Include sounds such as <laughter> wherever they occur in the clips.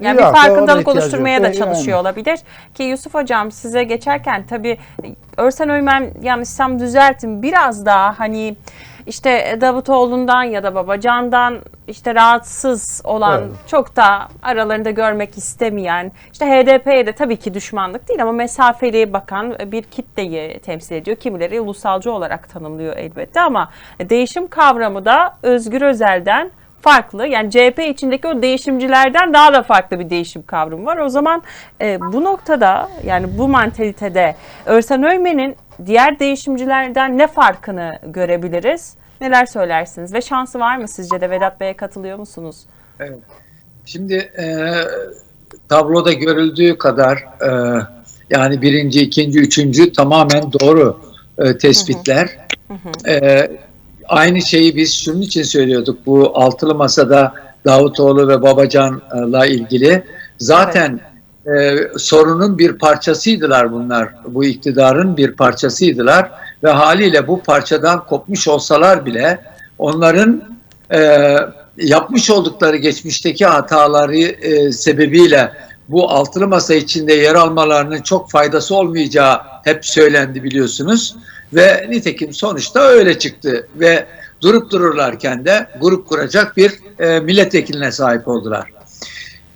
Yani Yok, bir farkındalık oluşturmaya da Yani. çalışıyor olabilir. Ki Yusuf Hocam size geçerken tabii Örsen Öğmen yanlışsam düzeltin biraz daha hani işte Davutoğlu'ndan ya da Babacan'dan işte rahatsız olan Evet. çok da aralarında görmek istemeyen işte HDP'ye de tabii ki düşmanlık değil ama mesafeli bakan bir kitleyi temsil ediyor. Kimileri ulusalcı olarak tanımlıyor elbette ama değişim kavramı da Özgür Özel'den farklı. Yani CHP içindeki o değişimcilerden daha da farklı bir değişim kavramı var. O zaman e, bu noktada yani bu mantalitede Örsen Öymen'in diğer değişimcilerden ne farkını görebiliriz? Neler söylersiniz? Ve şansı var mı sizce de Vedat Bey'e katılıyor musunuz? Evet. Şimdi e, tabloda görüldüğü kadar e, yani birinci, ikinci, üçüncü tamamen doğru e, tespitler. E, aynı şeyi biz şunun için söylüyorduk. Bu altılı masada Davutoğlu ve Babacan'la ilgili. Zaten e, sorunun bir parçasıydılar bunlar. Bu iktidarın bir parçasıydılar. Ve haliyle bu parçadan kopmuş olsalar bile onların e, yapmış oldukları geçmişteki hataları e, sebebiyle bu altılı masa içinde yer almalarının çok faydası olmayacağı hep söylendi biliyorsunuz. Ve nitekim sonuçta öyle çıktı ve durup dururlarken de grup kuracak bir e, milletvekiline sahip oldular.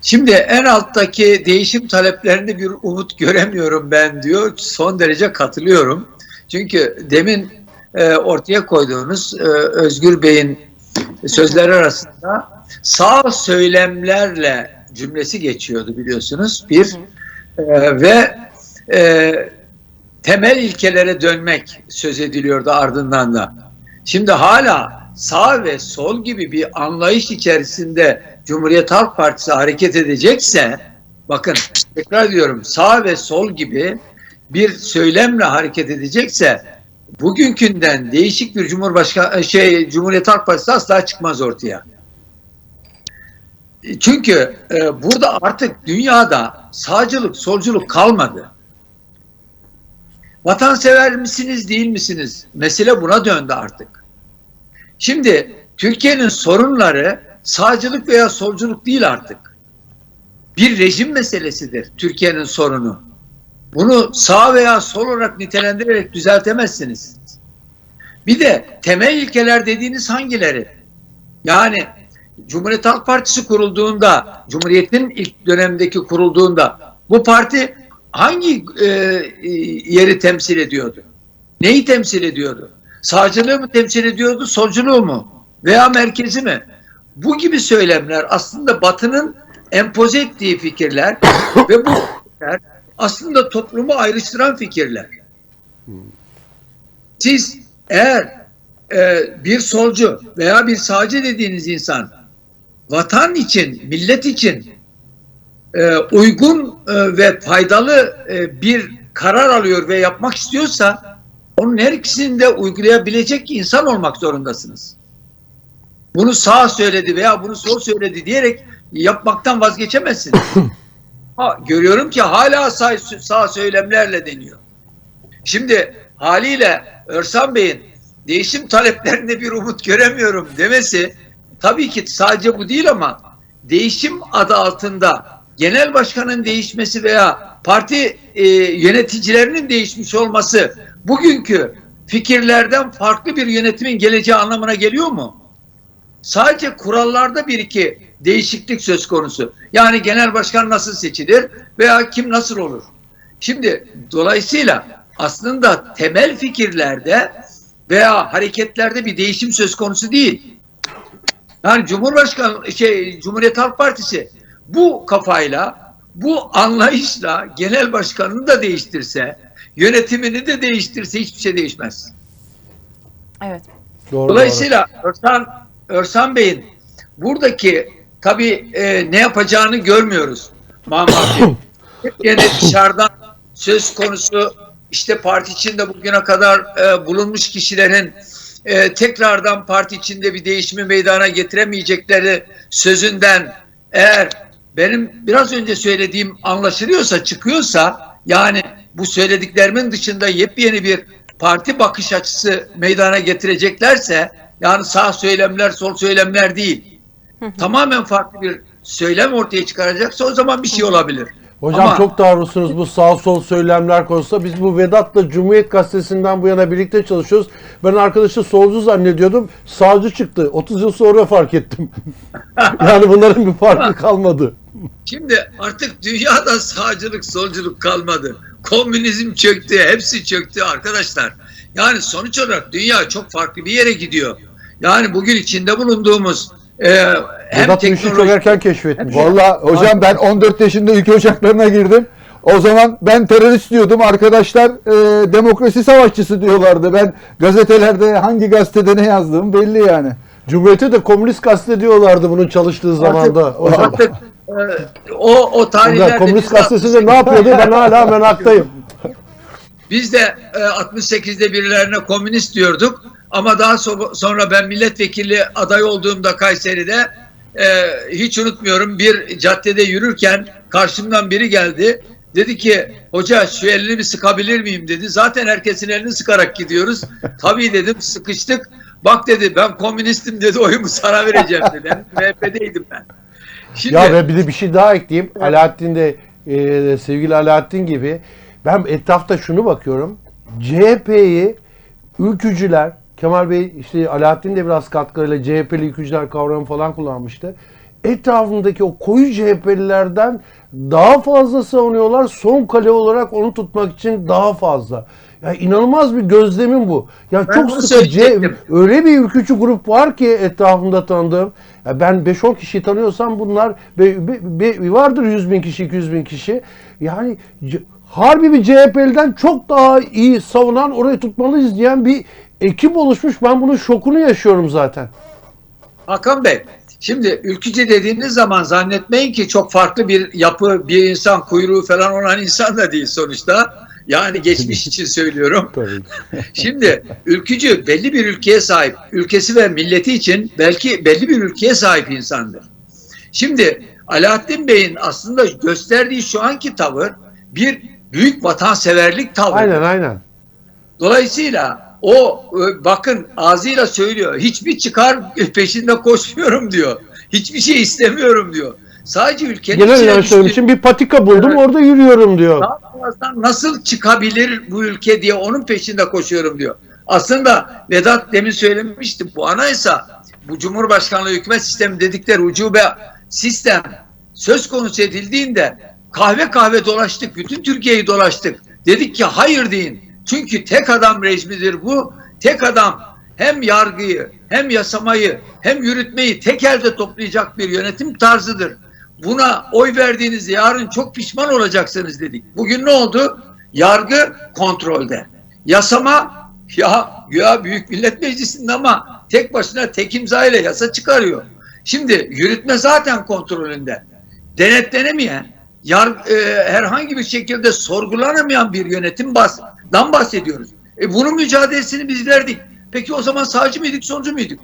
Şimdi en alttaki değişim taleplerinde bir umut <laughs> göremiyorum ben diyor. Son derece katılıyorum. Çünkü demin e, ortaya koyduğunuz e, Özgür Bey'in sözleri arasında sağ söylemlerle cümlesi geçiyordu biliyorsunuz. Bir e, ve e, temel ilkelere dönmek söz ediliyordu ardından da. Şimdi hala sağ ve sol gibi bir anlayış içerisinde Cumhuriyet Halk Partisi hareket edecekse bakın tekrar diyorum sağ ve sol gibi bir söylemle hareket edecekse bugünkünden değişik bir Cumhurbaşkanı şey Cumhuriyet Halk Partisi asla çıkmaz ortaya. Çünkü e, burada artık dünyada sağcılık, solculuk kalmadı. Vatansever misiniz, değil misiniz? Mesele buna döndü artık. Şimdi Türkiye'nin sorunları sağcılık veya solculuk değil artık. Bir rejim meselesidir Türkiye'nin sorunu. Bunu sağ veya sol olarak nitelendirerek düzeltemezsiniz. Bir de temel ilkeler dediğiniz hangileri? Yani Cumhuriyet Halk Partisi kurulduğunda, Cumhuriyet'in ilk dönemdeki kurulduğunda bu parti hangi e, e, yeri temsil ediyordu? Neyi temsil ediyordu? Sağcılığı mı temsil ediyordu, solculuğu mu? Veya merkezi mi? Bu gibi söylemler aslında Batı'nın empoze ettiği fikirler <coughs> ve bu fikirler aslında toplumu ayrıştıran fikirler. Siz eğer e, bir solcu veya bir sağcı dediğiniz insan vatan için, millet için e, uygun e, ve faydalı e, bir karar alıyor ve yapmak istiyorsa onun her ikisini de uygulayabilecek insan olmak zorundasınız. Bunu sağ söyledi veya bunu sol söyledi diyerek yapmaktan vazgeçemezsiniz. <coughs> ha, görüyorum ki hala sağ, sağ söylemlerle deniyor. Şimdi haliyle Örsan Bey'in değişim taleplerinde bir umut göremiyorum demesi tabii ki sadece bu değil ama değişim adı altında genel başkanın değişmesi veya parti e, yöneticilerinin değişmiş olması bugünkü fikirlerden farklı bir yönetimin geleceği anlamına geliyor mu? Sadece kurallarda bir iki değişiklik söz konusu. Yani genel başkan nasıl seçilir veya kim nasıl olur? Şimdi dolayısıyla aslında temel fikirlerde veya hareketlerde bir değişim söz konusu değil. Yani Cumhurbaşkanı şey Cumhuriyet Halk Partisi bu kafayla, bu anlayışla genel başkanını da değiştirse, yönetimini de değiştirse hiçbir şey değişmez. Evet. Doğru, Dolayısıyla Örsan, Örsan Bey'in buradaki tabii e, ne yapacağını görmüyoruz. Mahmut yine <coughs> dışarıdan söz konusu işte parti içinde bugüne kadar e, bulunmuş kişilerin e, tekrardan parti içinde bir değişimi meydana getiremeyecekleri sözünden eğer benim biraz önce söylediğim anlaşılıyorsa çıkıyorsa yani bu söylediklerimin dışında yepyeni bir parti bakış açısı meydana getireceklerse yani sağ söylemler sol söylemler değil tamamen farklı bir söylem ortaya çıkaracaksa o zaman bir şey olabilir. Hocam Ama- çok doğrusunuz bu sağ sol söylemler konusunda. Biz bu Vedat'la Cumhuriyet Gazetesi'nden bu yana birlikte çalışıyoruz. Ben arkadaşı solcu zannediyordum. Sağcı çıktı. 30 yıl sonra fark ettim. <laughs> yani bunların bir farkı kalmadı. Şimdi artık dünyada sağcılık, solculuk kalmadı. Komünizm çöktü, hepsi çöktü arkadaşlar. Yani sonuç olarak dünya çok farklı bir yere gidiyor. Yani bugün içinde bulunduğumuz e, hem Vedat işi çok teknoloji erken keşfetmiş. Valla hocam ben 14 yaşında ülke ocaklarına girdim. O zaman ben terörist diyordum. Arkadaşlar e, demokrasi savaşçısı diyorlardı. Ben gazetelerde hangi gazetede ne yazdığım belli yani. Cumhuriyete de komünist gazete diyorlardı bunun çalıştığı zamanda. Hocam, artık e, o o tarihlerde komünist biz de ne yapıyordu ben hala menaktayım. <laughs> Biz de e, 68'de birilerine komünist diyorduk ama daha so- sonra ben milletvekili aday olduğumda Kayseri'de e, hiç unutmuyorum bir caddede yürürken karşımdan biri geldi. Dedi ki hoca şu elini bir sıkabilir miyim dedi. Zaten herkesin elini sıkarak gidiyoruz. <laughs> Tabii dedim sıkıştık. Bak dedi ben komünistim dedi <laughs> oyumu sana vereceğim dedi. MHP'deydim ben. Şimdi Ya ve bir de bir şey daha ekleyeyim. Alaaddin de e, sevgili Alaaddin gibi ben etrafta şunu bakıyorum. CHP'yi ülkücüler Kemal Bey işte Alaaddin de biraz katkılarıyla CHP'li ülkücüler kavramı falan kullanmıştı. Etrafındaki o koyu CHP'lilerden daha fazla savunuyorlar. Son kale olarak onu tutmak için daha fazla. Ya inanılmaz bir gözlemim bu. Ya Ben çok onu sıkı C- söyleyecektim. öyle bir ülkücü grup var ki etrafımda tanıdığım. Ya ben 5-10 kişi tanıyorsam bunlar be- be- be- vardır 100 bin kişi, 200 bin kişi. Yani harbi bir CHP'liden çok daha iyi savunan, orayı tutmalıyız diyen bir ekip oluşmuş. Ben bunun şokunu yaşıyorum zaten. Hakan Bey, şimdi ülkücü dediğiniz zaman zannetmeyin ki çok farklı bir yapı, bir insan kuyruğu falan olan insan da değil sonuçta. Yani geçmiş için söylüyorum. <laughs> Şimdi ülkücü belli bir ülkeye sahip, ülkesi ve milleti için belki belli bir ülkeye sahip insandır. Şimdi Alaaddin Bey'in aslında gösterdiği şu anki tavır bir büyük vatanseverlik tavırı. Aynen aynen. Dolayısıyla o e, bakın ağzıyla söylüyor. Hiçbir çıkar peşinde koşmuyorum diyor. Hiçbir şey istemiyorum diyor. Sadece ülkenin Genel düştüğü- için bir patika buldum Evet. orada yürüyorum diyor. nasıl çıkabilir bu ülke diye onun peşinde koşuyorum diyor. Aslında Vedat demin söylemişti bu anayasa bu Cumhurbaşkanlığı hükümet sistemi dedikleri ucube sistem söz konusu edildiğinde kahve kahve dolaştık. Bütün Türkiye'yi dolaştık. Dedik ki hayır deyin. Çünkü tek adam rejimidir bu. Tek adam hem yargıyı hem yasamayı hem yürütmeyi tek elde toplayacak bir yönetim tarzıdır. Buna oy verdiğinizde yarın çok pişman olacaksınız dedik. Bugün ne oldu? Yargı kontrolde. Yasama ya ya Büyük Millet Meclisi'nde ama tek başına tek imza ile yasa çıkarıyor. Şimdi yürütme zaten kontrolünde. Denetlenemeyen, yar, e, herhangi bir şekilde sorgulanamayan bir yönetimden bahsediyoruz. E bunun mücadelesini biz verdik. Peki o zaman sağcı mıydık, solcu muyduk?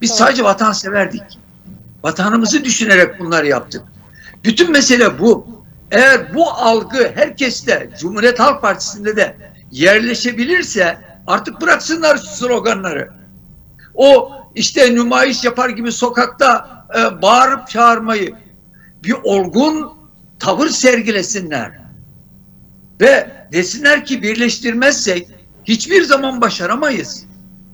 Biz sadece vatanseverdik. Vatanımızı düşünerek bunları yaptık. Bütün mesele bu. Eğer bu algı herkeste, Cumhuriyet Halk Partisi'nde de yerleşebilirse artık bıraksınlar sloganları. O işte nümayiş yapar gibi sokakta e, bağırıp çağırmayı bir olgun tavır sergilesinler. Ve desinler ki birleştirmezsek hiçbir zaman başaramayız.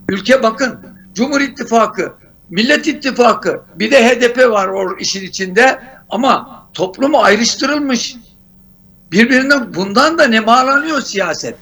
Ülke bakın Cumhur İttifakı, Millet İttifakı bir de HDP var o işin içinde ama toplumu ayrıştırılmış. Birbirinden bundan da nemalanıyor siyaset.